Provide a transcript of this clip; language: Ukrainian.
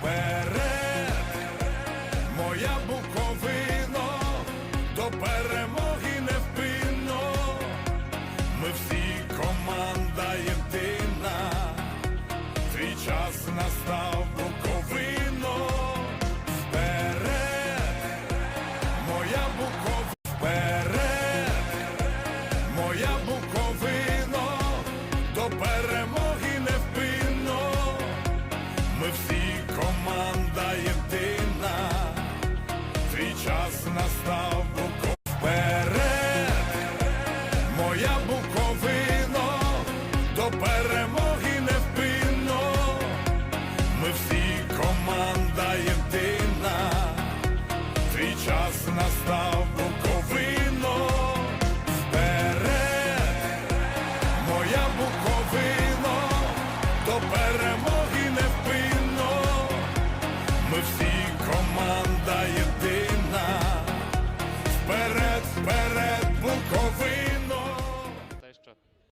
Вперед, моя буковино, до перемоги невпинно. Ми всі команда єдина, твій час настав буковино. Вперед, моя буковина, вперед, моя буковино, до перемоги настав буко вперед, моя буковино, до перемоги невпинно. Ми всі команда єдина, твій час настав буковино, вперед, моя буковино, до перемоги невпинно. Ми всі команда єдина. Boom,